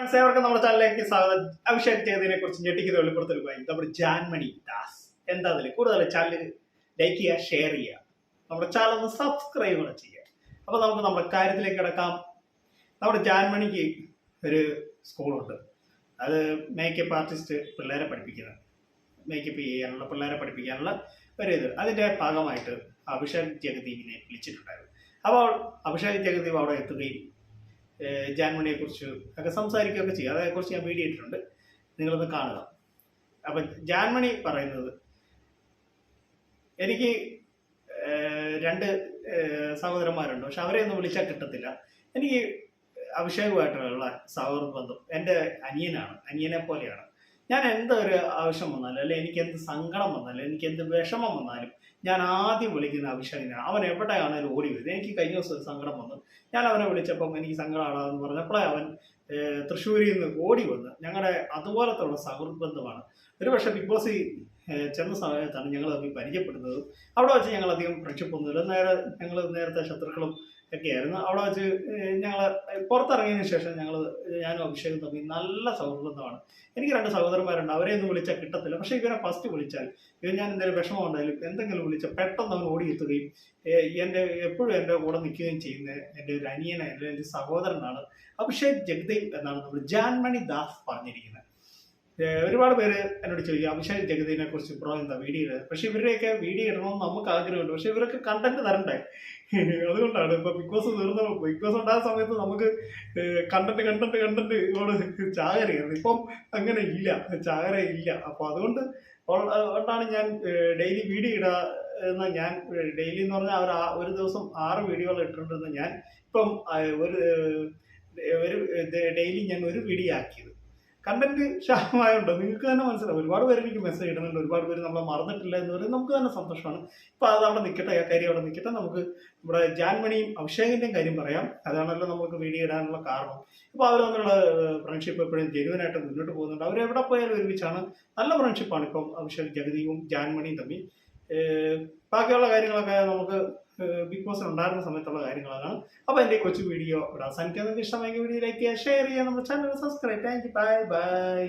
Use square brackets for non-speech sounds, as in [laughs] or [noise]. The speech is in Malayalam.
ഫ്രണ്ട്സ്, ഏവർക്കും നമ്മുടെ ചാനലിലേക്ക് സ്വാഗതം. അഭിഷേക് ചെയ്തതിനെ കുറിച്ച് ഞെട്ടിക്കുന്ന വെളിപ്പെടുത്തലുമായി നമ്മുടെ ജാൻമണി ദാസ്. എന്താ അതിൽ കൂടുതൽ ചാനൽ ലൈക്ക് ചെയ്യുക ഷെയർ ചെയ്യുക. നമ്മുടെ ചാനൽ ഒന്ന് സബ്സ്ക്രൈബ് കൂടെ ചെയ്യുക. അപ്പൊ നമുക്ക് നമ്മുടെ കാര്യത്തിലേക്ക് കിടക്കാം. നമ്മുടെ ജാൻമണിക്ക് ഒരു സ്കൂളുണ്ട്. അത് മേക്കപ്പ് ആർട്ടിസ്റ്റ് പിള്ളേരെ പഠിപ്പിക്കുന്നത് മേക്കപ്പ് ചെയ്യാനുള്ള പിള്ളേരെ പഠിപ്പിക്കാനുള്ള ഒരു ഇത്. അതിന്റെ ഭാഗമായിട്ട് അഭിഷേക് ജഗദീപിനെ വിളിച്ചിട്ടുണ്ടായിരുന്നു. അപ്പോൾ അഭിഷേക് ജഗദീപ് അവിടെ എത്തുകയും ഏഹ് ജാൻമണിയെ കുറിച്ച് ഒക്കെ സംസാരിക്കുകയൊക്കെ ചെയ്യും. അതേക്കുറിച്ച് ഞാൻ വീഡിയോ ഇട്ടിട്ടുണ്ട്. നിങ്ങളൊന്ന് കാണുക. അപ്പം ജാൻമണി പറയുന്നത് എനിക്ക് രണ്ട് സഹോദരന്മാരുണ്ട്. പക്ഷെ അവരെ ഒന്നും വിളിച്ചാൽ കിട്ടത്തില്ല. എനിക്ക് അഭിഷേകമായിട്ടുള്ള സൗഹൃദ ബന്ധം എന്റെ അനിയനാണ്. അനിയനെ പോലെയാണ്. ഞാൻ എന്തൊരു ആവശ്യം വന്നാലും അല്ലെ എനിക്ക് എന്ത് സങ്കടം വന്നാലും എനിക്ക് എന്ത് വിഷമം വന്നാലും ഞാൻ ആദ്യം വിളിക്കുന്ന അഭിഷേകിനാണ് അവൻ എവിടെയാണെങ്കിലും ഓടി വരുന്നത്. എനിക്ക് കഴിഞ്ഞ ദിവസം ഒരു സങ്കടം വന്നു. ഞാൻ അവനെ വിളിച്ചപ്പം എനിക്ക് സങ്കടമാണെന്ന് പറഞ്ഞപ്പോഴേ അവൻ തൃശ്ശൂരിൽ നിന്ന് ഓടി വന്ന് ഞങ്ങളുടെ അതുപോലത്തുള്ള സൗഹൃദ ബന്ധമാണ്. ഒരു പക്ഷേ ബിഗ് ബോസ് ചെന്ന സമയത്താണ് ഞങ്ങൾ തമ്മിൽ പരിചയപ്പെടുന്നത്. അവിടെ വെച്ച് ഞങ്ങൾ അധികം ഫ്രണ്ട്ഷിപ്പ് ഒന്നുമില്ല. നേരെ ഞങ്ങൾ നേരത്തെ ശത്രുക്കളും ഒക്കെയായിരുന്നു. അവിടെ വെച്ച് ഞങ്ങൾ പുറത്തിറങ്ങിയതിന് ശേഷം ഞങ്ങൾ ഞാനും അഭിഷേകം തമ്മിൽ നല്ല സൗഹൃദമാണ്. എനിക്ക് രണ്ട് സഹോദരന്മാരുണ്ട്. അവരെ ഒന്നും വിളിച്ചാൽ കിട്ടത്തില്ല. പക്ഷേ ഇവരെ ഫസ്റ്റ് വിളിച്ചാൽ ഇവർ ഞാൻ എന്തെങ്കിലും വിഷമം ഉണ്ടായാലും എന്തെങ്കിലും വിളിച്ചാൽ പെട്ടെന്ന് അവൻ ഓടിയെത്തുകയും എന്റെ എപ്പോഴും എന്റെ കൂടെ നിൽക്കുകയും ചെയ്യുന്ന എന്റെ ഒരു അനിയനായ അല്ലെങ്കിൽ എന്റെ സഹോദരനാണ് അഭിഷേക് ജഗദേവ് എന്നാണ് നമ്മൾ ജാൻമണി ദാസ് പറഞ്ഞിരിക്കുന്നത്. ഒരുപാട് പേര് എന്നോട് ചോദിക്കും അഭിഷേക് ജഗതിനെ കുറിച്ച് ബ്രോ എന്താ വീഡിയോ ഇടുക പക്ഷെ ഇവരുടെയൊക്കെ വീഡിയോ ഇടണമെന്ന് നമുക്ക് ആഗ്രഹമുണ്ട്. പക്ഷെ ഇവരൊക്കെ കണ്ടന്റ് തരണ്ടേ? [laughs] അതുകൊണ്ടാണ് ഇപ്പൊ ബിഗ് ബോസ് തീർന്ന ബിഗ് ബോസ് ഉണ്ടായ സമയത്ത് നമുക്ക് കണ്ടന്റ് കണ്ടന്റ് കണ്ടന്റ് ഇവിടെ ചാകരയാണ് ഇപ്പം അങ്ങനെ ഇല്ല ചാകര ഇല്ല. അപ്പൊ അതുകൊണ്ട് അതുകൊണ്ടാണ് കൊണ്ടാണ് ഞാൻ ഡെയിലി വീഡിയോ ഇടുക എന്ന് ഞാൻ ഡെയിലി എന്ന് പറഞ്ഞാൽ ഒരു ഒരു ദിവസം ആറ് വീഡിയോകൾ ഇട്ടിട്ടുണ്ടെന്ന് ഞാൻ ഇപ്പം ഒരു ഒരു ഡെയിലി ഞാൻ ഒരു വീഡിയോ ആക്കിയത്. കണ്ടന്റ് ക്ഷാമമായുണ്ട് നിങ്ങൾക്ക് തന്നെ മനസ്സിലാവും. ഒരുപാട് പേര് എനിക്ക് മെസ്സേജ് ഇടുന്നുണ്ട്. ഒരുപാട് പേര് നമ്മളെ മറന്നിട്ടില്ല എന്ന് പറയുന്നത് നമുക്ക് തന്നെ സന്തോഷമാണ്. ഇപ്പൊ അത് അവിടെ നിൽക്കട്ടെ ആ കാര്യം അവിടെ നിൽക്കട്ടെ നമുക്ക് നമ്മുടെ ജാൻമണിയും അഭിഷേകിന്റെയും കാര്യം പറയാം. അതാണല്ലോ നമുക്ക് വീഡിയോ ഇടാനുള്ള കാരണം. ഇപ്പൊ അവർ തമ്മിലുള്ള ഫ്രണ്ട്ഷിപ്പ് എപ്പോഴും ജെനുവനായിട്ട് മുന്നോട്ട് പോകുന്നുണ്ട്. അവർ എവിടെ പോയാലും ഒരുമിച്ചാണ്. നല്ല ഫ്രണ്ട്ഷിപ്പാണ് ഇപ്പം അഭിഷേക് ജഗദീപും ജാൻമണിയും തമ്മിൽ. ബാക്കിയുള്ള കാര്യങ്ങളൊക്കെ നമുക്ക് ബിഗ് ബോസിൽ ഉണ്ടായിരുന്ന സമയത്തുള്ള കാര്യങ്ങളാണ്. അപ്പോൾ എന്റെ കൊച്ചു വീഡിയോ ഇവിടെ അവസാനിക്കുന്നത് ഇഷ്ടമെങ്കിൽ വീഡിയോ ലൈക്ക് ചെയ്യുക ഷെയർ ചെയ്യുക നമ്മുടെ channel subscribe thank you bye bye